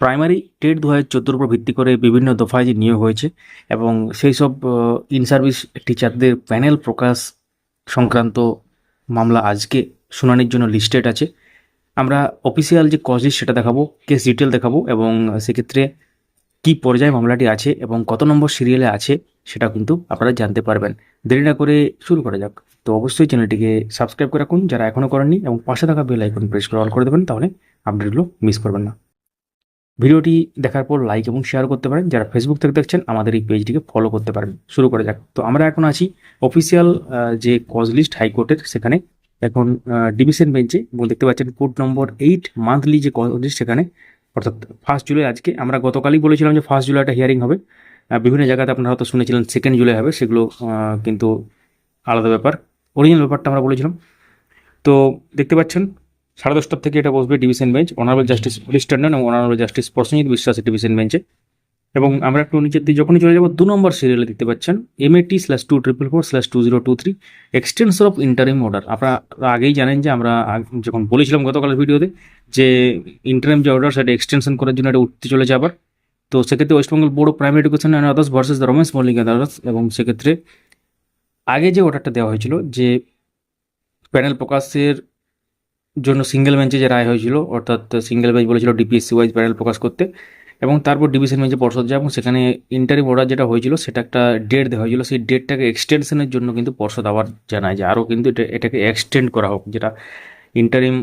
Primary TET দু হাজার চোদ্দোর উপর ভিত্তি করে বিভিন্ন দফায় যে নিয়োগ হয়েছে এবং সেই সব ইন সার্ভিস টিচারদের প্যানেল প্রকাশ সংক্রান্ত মামলা আজকে শুনানির জন্য লিস্টেড আছে। আমরা অফিসিয়াল যে কজ সেটা দেখাবো, কেস ডিটেল দেখাবো এবং সেক্ষেত্রে কী পর্যায়ে মামলাটি আছে এবং কত নম্বর সিরিয়ালে আছে সেটা কিন্তু আপনারা জানতে পারবেন। দেরি না করে শুরু করা যাক। তো অবশ্যই চ্যানেলটিকে সাবস্ক্রাইব করে রাখুন যারা এখনও করেননি এবং পাশে থাকা বেল আইকন প্রেস করে অল করে দেবেন, তাহলে আপডেটগুলো মিস করবেন না। ভিডিওটি দেখার পর লাইক এবং শেয়ার করতে পারেন। যারা ফেসবুক থেকে দেখছেন, আমাদের এই পেজটিকে ফলো করতে পারেন। শুরু করা যাক। তো আমরা এখন আছি অফিসিয়াল যে কজ লিস্ট হাইকোর্টের সেখানে। এখন ডিভিশন বেঞ্চে এবং দেখতে পাচ্ছেন কোর্ট নম্বর এইট মান্থলি যে কজ লিস্ট সেখানে। অর্থাৎ ফার্স্ট জুলাই আজকে। আমরা গতকালই বলেছিলাম যে ফার্স্ট জুলাই একটা হিয়ারিং হবে বিভিন্ন জায়গাতে আপনারা হয়তো শুনেছিলেন সেকেন্ড জুলাই হবে। সেগুলো কিন্তু আলাদা ব্যাপার। অরিজিনাল ব্যাপারটা আমরা বলেছিলাম। তো দেখতে পাচ্ছেন সাড়ে দশটার থেকে এটা বসবে ডিভিশন বেঞ্চ অনারেবল জাস্টিস পুলিশ টন্ডন এবং অনারেবল জাস্টিস প্রসেনজিৎ বিশ্বাসের ডিভিশন বেঞ্চে। এবং আমরা একটু নিচের দিকে যখনই চলে যাব, দু নম্বর সিরিয়ালে দেখতে পাচ্ছেন M A T slash two triple four slash two zero two three extension of interim order আপনারা আগেই জানেন যে আমরা যখন বলেছিলাম গতকালের ভিডিওতে যে ইন্টারিম যে অর্ডার সেটা এক্সটেনশন করার জন্য এটা উঠতে চলেছে আবার। তো সেক্ষেত্রে West Bengal board of primary education and others versus the Ramesh Mallick others এবং সেক্ষেত্রে আগে যে অর্ডারটা দেওয়া হয়েছিল, যে প্যানেল প্রকাশের জন্য সিঙ্গেল বেঞ্চে যে রায় হয়েছিল, অর্থাৎ সিঙ্গেল বেঞ্চ বলেছিল ডিপিএসসি ওয়াইজ প্যানেল প্রকাশ করতে, এবং তারপর ডিভিশন বেঞ্চে পর্ষদ যায়, এবং সেখানে ইন্টারিম অর্ডার যেটা হয়েছিল, সেটা একটা ডেট দেওয়া হয়েছিল। সেই ডেটটাকে এক্সটেনশনের জন্য কিন্তু পর্ষদ আবার জানায় যে আরও কিন্তু এটা, এটাকে এক্সটেন্ড করা হোক, যেটা ইন্টারিম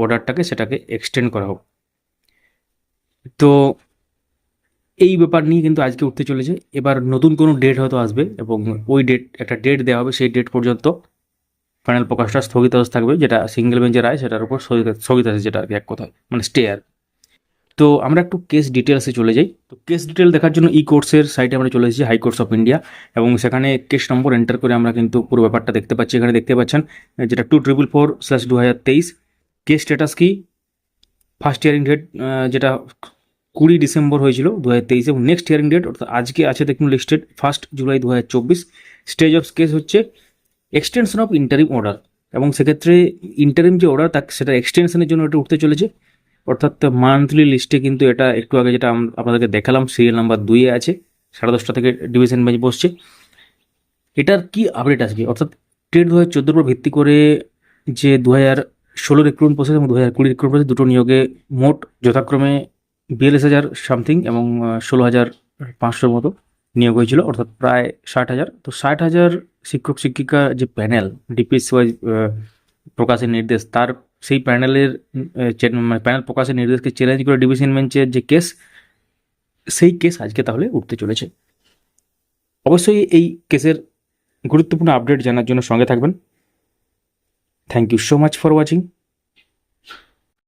অর্ডারটাকে সেটাকে এক্সটেন্ড করা হোক। তো এই ব্যাপার নিয়ে কিন্তু আজকে উঠতে চলেছে। এবার নতুন কোনো ডেট হয়তো আসবে, এবং ওই ডেট একটা ডেট দেওয়া হবে, সেই ডেট পর্যন্ত ফাইনাল প্রকাশটা স্থগিতাদেশ থাকবে, যেটা সিঙ্গেল বেঞ্চের রায়, সেটার উপর স্থগিত- স্থগিতাদেশ যেটা এক কথায় মানে স্টে আর তো আমরা একটু কেস ডিটেলসে চলে যাই। তো কেস ডিটেল দেখার জন্য ই কোর্সের সাইটে আমরা চলে এসেছি হাই কোর্টস অফ ইন্ডিয়া এবং সেখানে কেস নম্বর এন্টার করে আমরা কিন্তু পুরো ব্যাপারটা দেখতে পাচ্ছি। এখানে দেখতে পাচ্ছেন, যেটা টু ট্রিপল ফোর স্ল্যাশ দু হাজার তেইশ কেস স্ট্যাটাস কি? ফার্স্ট ইয়ারিং ডেট যেটা কুড়ি ডিসেম্বর হয়েছিল দু হাজার তেইশ, এবং নেক্সট ইয়ারিং ডেট অর্থাৎ আজকে আছে দেখুন লিস্টেড ফার্স্ট জুলাই দু হাজার চব্বিশ। স্টেজ অফ কেস হচ্ছে এক্সটেনশন অফ ইন্টারিম অর্ডার এবং সেক্ষেত্রে ইন্টারিম যে অর্ডার তা সেটা এক্সটেনশনের জন্য এটা উঠতে চলেছে। অর্থাৎ মান্থলি লিস্টে কিন্তু এটা একটু আগে যেটা আপনাদেরকে দেখালাম সিরিয়াল নাম্বার দুইয়ে আছে, সাড়ে দশটা থেকে ডিভিশন বেঞ্চ বসছে। এটার কি আপডেট আসবে অর্থাৎ টেট দু হাজার চোদ্দোর উপর ভিত্তি করে যে দু হাজার ষোলো রিক্রুটমেন্ট প্রসেস এবং দু হাজার কুড়ি রিক্রুটমেন্ট প্রসেস দুটো নিয়োগে মোট যথাক্রমে বিয়াল্লিশ হাজার সামথিং এবং ষোলো হাজার পাঁচশোর মতো। নিয়োগ হয়েছিল, অর্থাৎ প্রায় ষাট হাজার। তো ষাট হাজার শিক্ষক, শিক্ষিকা যে প্যানেল ডিপিএসসি ওয়াইজ প্রকাশের নির্দেশ, তার সেই প্যানেলের মানে প্যানেল প্রকাশের নির্দেশকে চ্যালেঞ্জ করে ডিভিশন বেঞ্চের যে কেস সেই কেস আজকে তাহলে উঠতে চলেছে। অবশ্যই এই কেসের গুরুত্বপূর্ণ আপডেট জানার জন্য সঙ্গে থাকবেন। Thank you so much for watching